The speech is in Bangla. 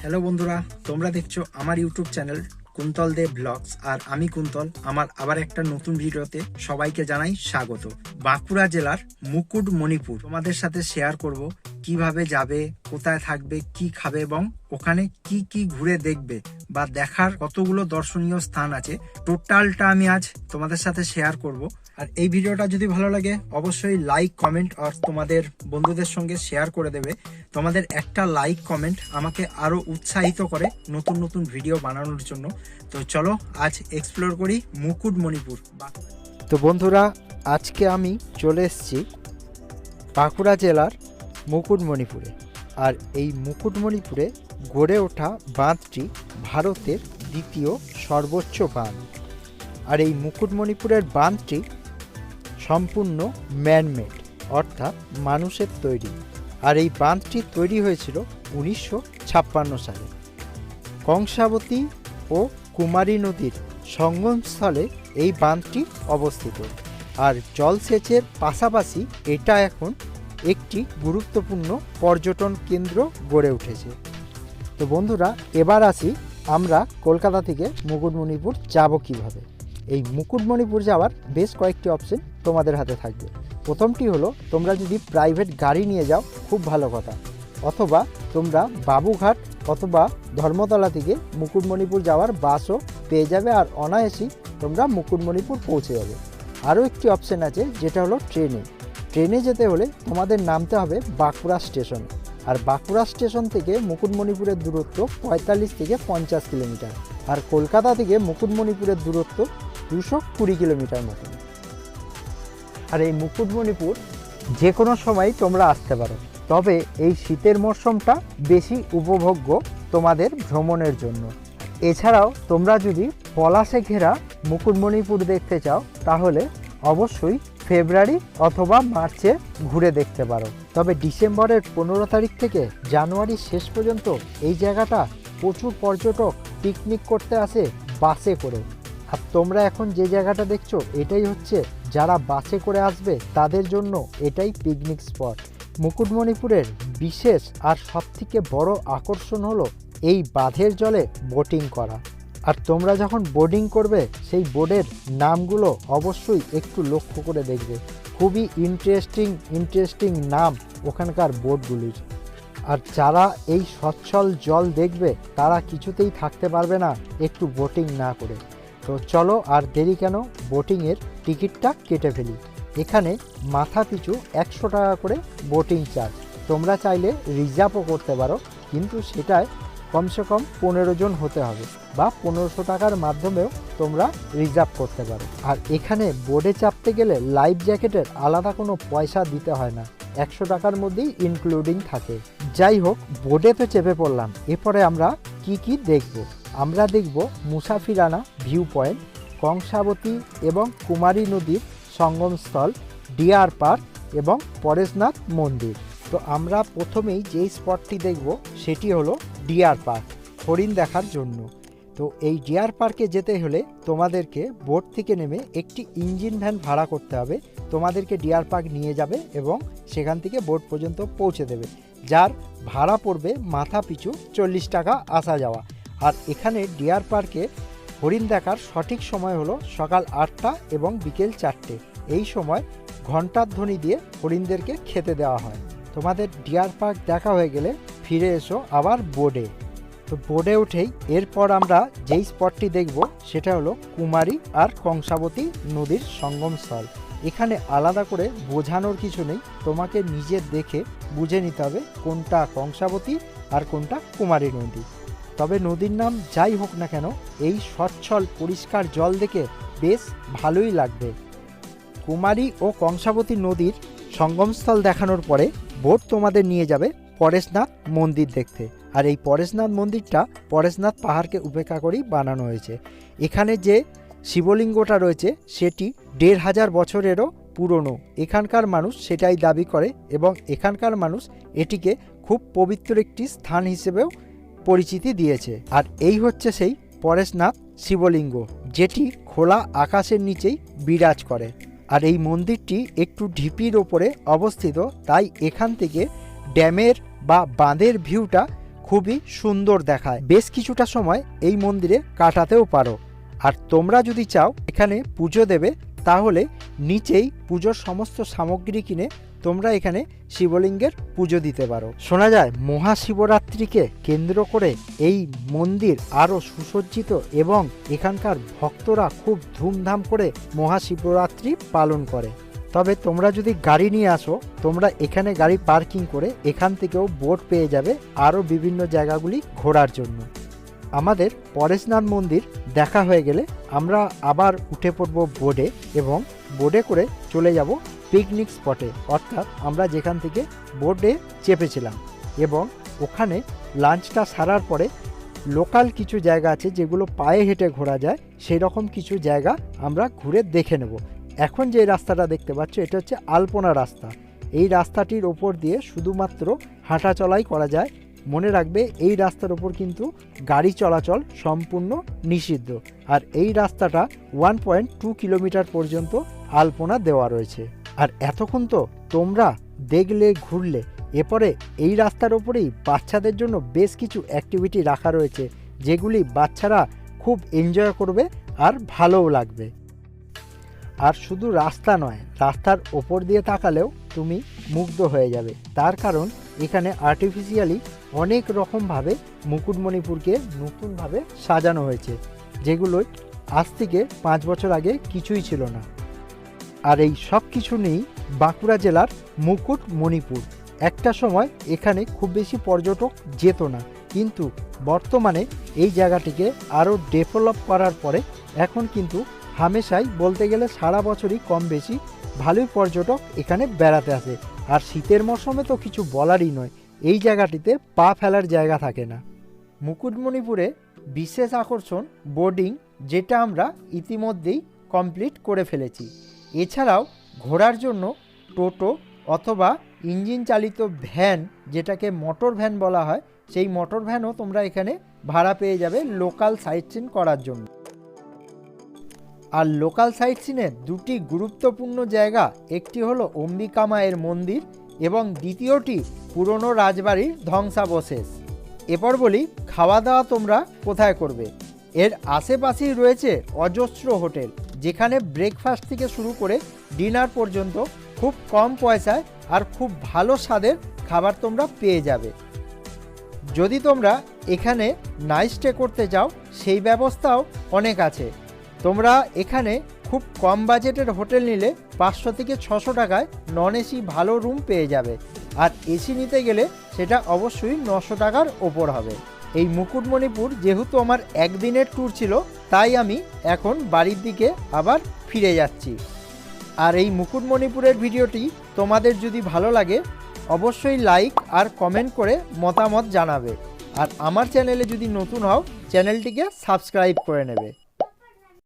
হ্যালো বন্ধুরা, তোমরা দেখছ আমার YouTube channel Kuntal De vlogs আর আমি কুন্তল। আমার আবার একটা নতুন ভিডিওতে সবাইকে জানাই স্বাগত। বাঁকুড়া জেলার মুকুট মণিপুর তোমাদের সাথে শেয়ার করব কীভাবে যাবে, কোথায় থাকবে, কি খাবে এবং ওখানে কি কি ঘুরে দেখবে বা দেখার কতগুলো দর্শনীয় স্থান আছে, টোটালটা আমি আজ তোমাদের সাথে শেয়ার করব। আর এই ভিডিওটা যদি ভালো লাগে, অবশ্যই লাইক কমেন্ট আর তোমাদের বন্ধুদের সঙ্গে শেয়ার করে দেবে। তোমাদের একটা লাইক কমেন্ট আমাকে আরও উৎসাহিত করে নতুন নতুন ভিডিও বানানোর জন্য। তো চলো আজ এক্সপ্লোর করি মুকুট মণিপুর তো বন্ধুরা, আজকে আমি চলে এসেছি বাঁকুড়া জেলার মুকুটমণিপুরে। আর এই মুকুটমণিপুরে গড়ে ওঠা বাঁধটি ভারতের দ্বিতীয় সর্বোচ্চ বাঁধ। আর এই মুকুটমণিপুরের বাঁধটি সম্পূর্ণ ম্যানমেড অর্থাৎ মানুষের তৈরি। আর এই বাঁধটি তৈরি হয়েছিল উনিশশো ছাপ্পান্ন সালে। কংসাবতী ও কুমারী নদীর সঙ্গমস্থলে এই বাঁধটি অবস্থিত। আর জলসেচের পাশাপাশি এটা এখন একটি গুরুত্বপূর্ণ পর্যটন কেন্দ্র গড়ে উঠেছে। তো বন্ধুরা, এবার আসি আমরা কলকাতা থেকে মুকুটমণিপুর যাব কীভাবে। এই মুকুটমণিপুর যাওয়ার বেশ কয়েকটি অপশন তোমাদের হাতে থাকবে। প্রথমটি হলো, তোমরা যদি প্রাইভেট গাড়ি নিয়ে যাও, খুব ভালো কথা। অথবা তোমরা বাবুঘাট অথবা ধর্মতলা থেকে মুকুটমণিপুর যাওয়ার বাসও পেয়ে যাবে আর অনায়াসেই তোমরা মুকুটমণিপুর পৌঁছে যাবে। আরও একটি অপশন আছে, যেটা হলো ট্রেনে ট্রেনে যেতে হলে তোমাদের নামতে হবে বাঁকুড়া স্টেশন। আর বাঁকুড়া স্টেশন থেকে মুকুটমণিপুরের দূরত্ব পঁয়তাল্লিশ থেকে পঞ্চাশ কিলোমিটার। আর কলকাতা থেকে মুকুটমণিপুরের দূরত্ব দুশো কুড়ি কিলোমিটার মতন। আর এই মুকুটমণিপুর যে কোনো সময় তোমরা আসতে পারো। তবে এই শীতের মরশুমটা বেশি উপভোগ্য তোমাদের ভ্রমণের জন্য। এছাড়াও তোমরা যদি পলাশে ঘেরা মুকুটমণিপুর দেখতে চাও, তাহলে অবশ্যই ফেব্রুয়ারি অথবা মার্চে ঘুরে দেখতে পারো। তবে ডিসেম্বরের পনেরো তারিখ থেকে জানুয়ারির শেষ পর্যন্ত এই জায়গাটা প্রচুর পর্যটক পিকনিক করতে আসে বাসে করে। আর তোমরা এখন যে জায়গাটা দেখছ, এটাই হচ্ছে যারা বাসে করে আসবে, তাদের জন্য এটাই পিকনিক স্পট। মুকুটমণিপুরের বিশেষ আর সবথেকে বড় আকর্ষণ হলো এই বাঁধের জলে বোটিং করা। আর তোমরা যখন বোর্ডিং করবে, সেই বোর্ডের নামগুলো অবশ্যই একটু লক্ষ্য করে দেখবে। খুবই ইন্টারেস্টিং ইন্টারেস্টিং নাম ওখানকার বোর্ডগুলির আর যারা এই সচ্ছল জল দেখবে, তারা কিছুতেই থাকতে পারবে না একটু বোটিং না করে। তো চলো আর দেরি কেন বোটিংয়ের টিকিটটা কেটে ফেলি। এখানে মাথা পিছু একশো টাকা করে বোটিং চার্জ তোমরা চাইলে রিজার্ভও করতে পারো, কিন্তু সেটায় কমসে কম পনেরো জন হতে হবে। বা পনেরোশো টাকার মাধ্যমেও তোমরা রিজার্ভ করতে পারো। আর এখানে বোর্ডে চাপতে গেলে লাইফ জ্যাকেটের আলাদা কোনো পয়সা দিতে হয় না। একশো টাকার মধ্যেই ইনক্লুডিং থাকে। যাই হোক, বোর্ডে তো চেপে পড়লাম। এরপরে আমরা কি কি দেখব? আমরা দেখব মুসাফিরানা ভিউ পয়েন্ট কংসাবতী এবং কুমারী নদীর সঙ্গমস্থল ডিয়ার পার্ক এবং পরেশনাথ মন্দির। তো আমরা প্রথমেই যেই স্পটটি দেখব, সেটি হলো ডিয়ার পার্ক হরিণ দেখার জন্য। তো এই ডিয়ার পার্কে যেতে হলে তোমাদেরকে বোট থেকে নেমে একটি ইঞ্জিন ভ্যান ভাড়া করতে হবে। তোমাদেরকে ডিয়ার পার্ক নিয়ে যাবে এবং সেখান থেকে বোট পর্যন্ত পৌঁছে দেবে। যার ভাড়া পড়বে মাথা পিছু চল্লিশ টাকা আসা যাওয়া। আর এখানে ডিয়ার পার্কে হরিণ দেখার সঠিক সময় হলো সকাল আটটা এবং বিকেল চারটে। এই সময় ঘণ্টার ধ্বনি দিয়ে হরিণদেরকে খেতে দেওয়া হয়। তোমাদের ডিয়ার পার্ক দেখা হয়ে গেলে ফিরে এসো আবার বোর্ডে তো বোর্ডে উঠেই এরপর আমরা যেই স্পটটি দেখব, সেটা হলো কুমারী আর কংসাবতী নদীর সঙ্গমস্থল। এখানে আলাদা করে বোঝানোর কিছু নেই, তোমাকে নিজে দেখে বুঝে নিতে হবে কোনটা কংসাবতী আর কোনটা কুমারী নদী। তবে নদীর নাম যাই হোক না কেন, এই সচ্ছল, পরিষ্কার জল দেখে বেশ ভালোই লাগবে। কুমারী ও কংসাবতী নদীর সঙ্গমস্থল দেখানোর পরে বোট তোমাদের নিয়ে যাবে পরেশনাথ মন্দির দেখতে। আর এই পরেশনাথ মন্দিরটা পরেশনাথ পাহাড়কে উপেক্ষা করেই বানানো হয়েছে। এখানে যে শিবলিঙ্গটা রয়েছে, সেটি দেড় হাজার বছরেরও পুরনো। এখানকার মানুষ সেটাই দাবি করে এবং এখানকার মানুষ এটিকে খুব পবিত্র একটি স্থান হিসেবেও পরিচিতি দিয়েছে। আর এই হচ্ছে সেই পরেশনাথ শিবলিঙ্গ, যেটি খোলা আকাশের নিচেই বিরাজ করে। আর এই মন্দিরটি একটু ঢিপির ওপরে অবস্থিত, তাই এখান থেকে ড্যামের বা বাঁধের ভিউটা খুবই সুন্দর দেখায়। বেশ কিছুটা সময় এই মন্দিরে কাটাতেও পারো। আর তোমরা যদি চাও এখানে পুজো দেবে, তাহলে নিচেই পুজোর সমস্ত সামগ্রী কিনে তোমরা এখানে শিবলিঙ্গের পুজো দিতে পারো। শোনা যায়, মহাশিবরাত্রিকে কেন্দ্র করে এই মন্দির আরও সুসজ্জিত এবং এখানকার ভক্তরা খুব ধুমধাম করে মহাশিবরাত্রি পালন করে। তবে তোমরা যদি গাড়ি নিয়ে আসো, তোমরা এখানে গাড়ি পার্কিং করে এখান থেকেও বোট পেয়ে যাবে আরও বিভিন্ন জায়গাগুলি ঘোরার জন্য। আমাদের পরেশনাথ মন্দির দেখা হয়ে গেলে আমরা আবার উঠে পড়ব বোর্ডে এবং বোর্ডে করে চলে যাব পিকনিক স্পটে। অর্থাৎ আমরা যেখান থেকে বোর্ডে চেপেছিলাম এবং ওখানে লাঞ্চটা সারার পরে লোকাল কিছু জায়গা আছে যেগুলো পায়ে হেঁটে ঘোরা যায় সেই রকম কিছু জায়গা আমরা ঘুরে দেখে নেব। এখন যে রাস্তাটা দেখতে পাচ্ছ, এটা হচ্ছে আলপনা রাস্তা। এই রাস্তাটির ওপর দিয়ে শুধুমাত্র হাঁটা চলাই করা যায়। মনে রাখবে, এই রাস্তার ওপর কিন্তু গাড়ি চলাচল সম্পূর্ণ নিষিদ্ধ। আর এই রাস্তাটা ওয়ান পয়েন্ট টু কিলোমিটার পর্যন্ত আলপনা দেওয়া রয়েছে। আর এতক্ষণ তো তোমরা দেখলে, ঘুরলে, এরপরে এই রাস্তার ওপরেই বাচ্চাদের জন্য বেশ কিছু অ্যাক্টিভিটি রাখা রয়েছে, যেগুলি বাচ্চারা খুব এনজয় করবে আর ভালোও লাগবে। আর শুধু রাস্তা নয়, রাস্তার ওপর দিয়ে তাকালেও তুমি মুগ্ধ হয়ে যাবে। তার কারণ, এখানে আর্টিফিশিয়ালি অনেক রকমভাবে মুকুটমণিপুরকে নতুনভাবে সাজানো হয়েছে যেগুলোই আজ থেকে পাঁচ বছর আগে কিছুই ছিল না। আর এই সব কিছু নিয়েই বাঁকুড়া জেলার মুকুটমণিপুর একটা সময় এখানে খুব বেশি পর্যটক যেত না, কিন্তু বর্তমানে এই জায়গাটিকে আরও ডেভেলপ করার পরে এখন কিন্তু হামেশাই বলতে গেলে সারা বছরই কম বেশি ভালোই পর্যটক এখানে বেড়াতে আসে। আর শীতের মরশুমে তো কিছু বলারই নয়, এই জায়গাটিতে পা ফেলার জায়গা থাকে না। মুকুটমণিপুরে বিশেষ আকর্ষণ বোর্ডিং, যেটা আমরা ইতিমধ্যেই কমপ্লিট করে ফেলেছি। এছাড়াও ঘোরার জন্য টোটো অথবা ইঞ্জিন চালিত ভ্যান, যেটাকে মোটর ভ্যান বলা হয়, সেই মোটর ভ্যানও তোমরা এখানে ভাড়া পেয়ে যাবে লোকাল সাইট সিন করার জন্য। আর লোকাল সাইট সিনের দুটি গুরুত্বপূর্ণ জায়গা, একটি হলো অম্বিকা মায়ের মন্দির এবং দ্বিতীয়টি পুরনো রাজবাড়ির ধ্বংসাবশেষ। এরপর বলি খাওয়া দাওয়া তোমরা কোথায় করবে? এর আশেপাশেই রয়েছে অজস্র হোটেল, যেখানে ব্রেকফাস্ট থেকে শুরু করে ডিনার পর্যন্ত খুব কম পয়সায় আর খুব ভালো স্বাদের খাবার তোমরা পেয়ে যাবে। যদি তোমরা এখানে নাইট স্টে করতে চাও, সেই ব্যবস্থাও অনেক আছে। তোমরা এখানে খুব কম বাজেটের হোটেল নিলে পাঁচশো থেকে ছশো টাকায় নন এসি ভালো রুম পেয়ে যাবে। আর এসি নিতে গেলে সেটা অবশ্যই নশো টাকার ওপর হবে। এই মুকুটমণিপুর যেহেতু আমার একদিনের ট্যুর ছিল, তাই আমি এখন বাড়ির দিকে আবার ফিরে যাচ্ছি। আর এই মুকুটমণিপুরের ভিডিওটি তোমাদের যদি ভালো লাগে, অবশ্যই লাইক আর কমেন্ট করে মতামত জানাবে। আর আমার চ্যানেলে যদি নতুন হও চ্যানেলটিকে সাবস্ক্রাইব করে নেবে।